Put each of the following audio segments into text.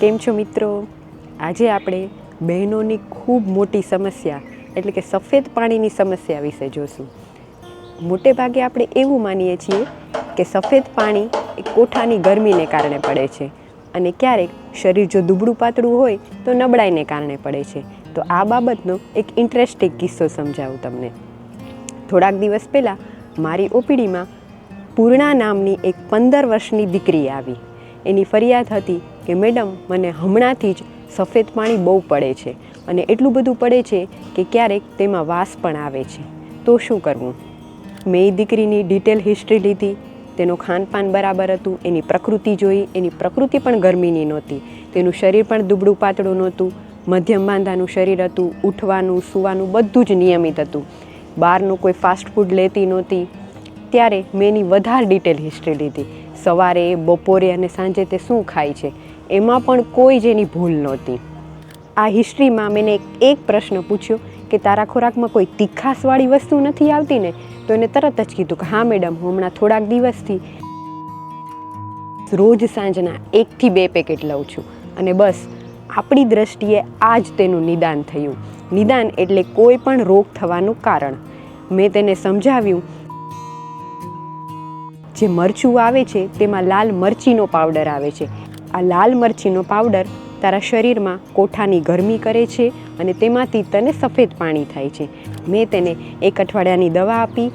કેમ છો મિત્રો? આજે આપણે બહેનોની ખૂબ મોટી સમસ્યા, એટલે કે સફેદ પાણીની સમસ્યા વિશે જોશું. મોટે ભાગે આપણે એવું માનીએ છીએ કે સફેદ પાણી એ કોઠાની ગરમીને કારણે પડે છે અને ક્યારેક શરીર જો દુબળું પાતળું હોય તો નબળાઈને કારણે પડે છે. તો આ બાબતનો એક ઇન્ટરેસ્ટિંગ કિસ્સો સમજાવું તમને. થોડાક દિવસ પહેલાં મારી ઓપીડીમાં પૂર્ણા નામની એક પંદર વર્ષની દીકરી આવી. એની ફરિયાદ હતી કે મેડમ, મને હમણાંથી જ સફેદ પાણી બહુ પડે છે અને એટલું બધું પડે છે કે ક્યારેક તેમાં વાસ પણ આવે છે. તો શું કરવું? મેં એ દીકરીની ડિટેલ હિસ્ટ્રી લીધી. તેનું ખાનપાન બરાબર હતું, એની પ્રકૃતિ જોઈ. એની પ્રકૃતિ પણ ગરમીની નહોતી. તેનું શરીર પણ દુબળું પાતળું નહોતું. મધ્યમ બાંધાનું શરીર હતું, ઉઠવાનું, સૂવાનું બધું જ નિયમિત હતું. બહારનું કોઈ ફાસ્ટ ફૂડ લેતી નહોતી. ત્યારે મેં એની વધારે ડિટેલ હિસ્ટ્રી લીધી. સવારે, બપોરે અને સાંજે તે શું ખાય છે? એમાં પણ કોઈ જેની ભૂલ નહોતી. આ હિસ્ટ્રીમાં મેં એક પ્રશ્ન પૂછ્યો કે તારા ખોરાકમાં કોઈ તીખાસવાળી વસ્તુ નથી આવતી ને? તો એને તરત જ કીધું કે હા, મેડમ, હું હમણાં થોડાક દિવસથી રોજ સાંજના એકથી બે પેકેટ લઉં છું. અને બસ, આપણી દ્રષ્ટિએ આ જ તેનું નિદાન થયું. નિદાન એટલે કોઈ પણ રોગ થવાનું કારણ. મેં તેને સમજાવ્યું. જે મરચું આવે છે, તેમાં લાલ મરચીનો પાવડર આવે છે. આ લાલ મરચીનો પાવડર તારા શરીરમાં કોઠાની ગરમી કરે છે અને તેમાંથી તને સફેદ પાણી થાય છે. મેં તેને એક અઠવાડિયાની દવા આપી,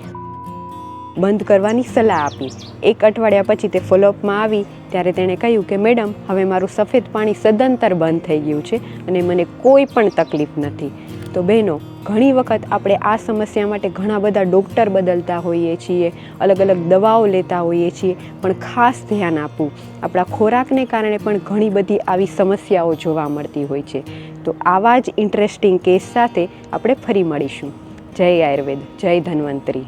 બંધ કરવાની સલાહ આપી. એક અઠવાડિયા પછી તે ફોલોઅપમાં આવી, ત્યારે તેણે કહ્યું કે, મેડમ, હવે મારું સફેદ પાણી સદંતર બંધ થઈ ગયું છે અને મને કોઈ પણ તકલીફ નથી. તો બહેનો, ઘણી વખત આપણે આ સમસ્યા માટે ઘણા બધા ડૉક્ટર બદલતા હોઈએ છીએ, અલગ અલગ દવાઓ લેતા હોઈએ છીએ, પણ ખાસ ધ્યાન આપવું. આપણા ખોરાકને કારણે પણ ઘણી બધી આવી સમસ્યાઓ જોવા મળતી હોય છે. તો આવા જ ઇન્ટરેસ્ટિંગ કેસ સાથે આપણે ફરી મળીશું. જય આયુર્વેદ, જય ધન્વંતરી.